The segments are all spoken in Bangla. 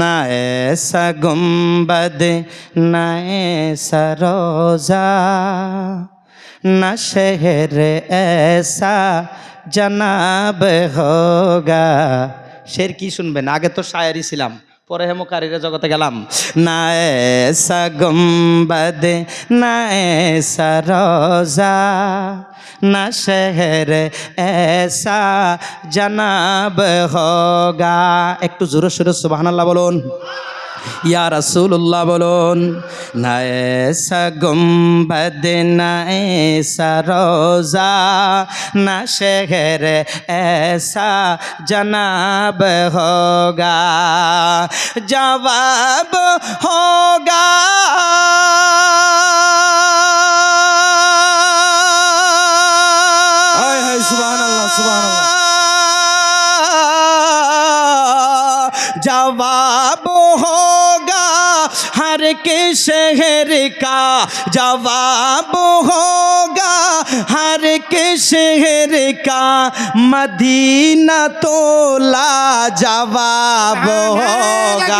ना ऐसा गुम्बद ना ऐसा रोजा न शहर ऐसा জনাব হোগা শের কি শুনবেন আগে তো শায়ারি ছিলাম পরে হেমকারীরা জগতে গেলাম। না এসা গম্বাদে না এসা রোজা, না শেহের এসা জনাব হোগা। একটু জোরে সুরে সুবাহ বলুন। ইয়া রাসুল্লাহ বলুন নায়সা গুম্বদ নায়সা রোজা না শেহর এসা জনাব হোগা জবাব হোগা। জবাব আমার কে শহর কা? জবাব হো हर के शहर का मदीना तो ला जवाब होगा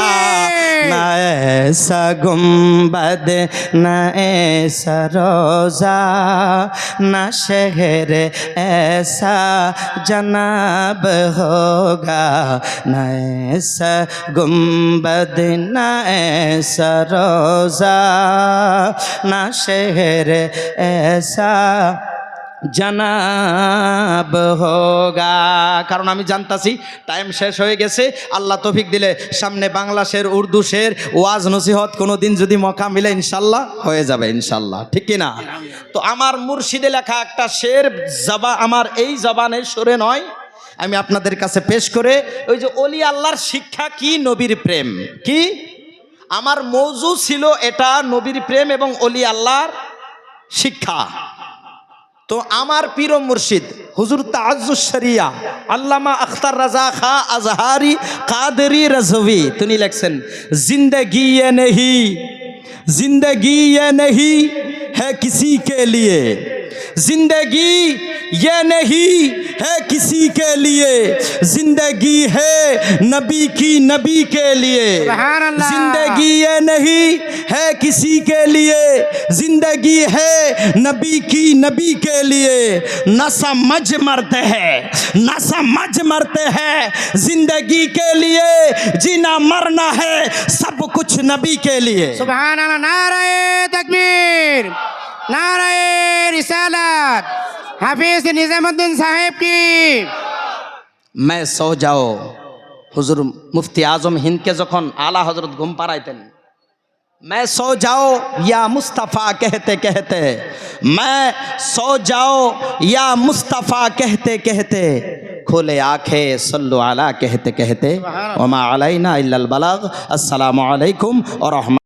न ऐसा गुम्बद न ऐसा रोजा न शहर ऐसा जनाब होगा न ऐसा गुम्बद न ऐसा रोजा न शहर ऐसा জানাব হোগা। কারণ আমি জানতাছি টাইম শেষ হয়ে গেছে, আল্লাহ তফিক দিলে সামনে বাংলা শের উর্দু শের ওয়াজ নসিহত কোনো দিন যদি মকা মিলে, ইনশাল্লাহ হয়ে যাবে, ইনশাল্লাহ। ঠিক কি না? তো আমার মুর্শিদে লেখা একটা শের, জবা আমার এই জবানের সুরে নয়, আমি আপনাদের কাছে পেশ করে, ওই যে অলি আল্লাহর শিক্ষা কি নবীর প্রেম? কি? আমার মৌজু ছিল এটা নবীর প্রেম এবং অলি আল্লাহর শিক্ষা। তো আমার পীর মুর্শিদ, হুজুর তাজুশরিয়া আল্লামা আখতার রাজা খা আজহারি কাদেরি রাজভি, তিনি লেখছেন, জিন্দগি এ নেহি, জিন্দগি এ নেহি হ্যাঁ কিসি কে লিয়ে, জিন্দগি এ নেহি है किसी के लिए। ज़िंदगी है नबी की नबी के लिए। ज़िंदगी ये नहीं है किसी के लिए। ज़िंदगी है नबी की नबी के लिए। न समझ मरते हैं न समझ मरते हैं। ज़िंदगी के लिए जीना मरना है सब कुछ नबी के लिए। सुबह नारायण तकबीर नारायण रिसालत। হাফিজ নিজামুদ্দিন সাহেব কি मैं सो जाओ হুজুর মুফতি আজম হিন্দকে যখন আলা হজরত ঘুম পাড়াইতেন मैं सो जाओ या मुस्तफ़ा कहते कहते मैं सो जाओ या मुस्तफ़ा कहते कहते खोले आंखें सल्लु अला कहते कहते वमा अलैना इल्लल बलाग अस्सलामु अलैकुम और रहमत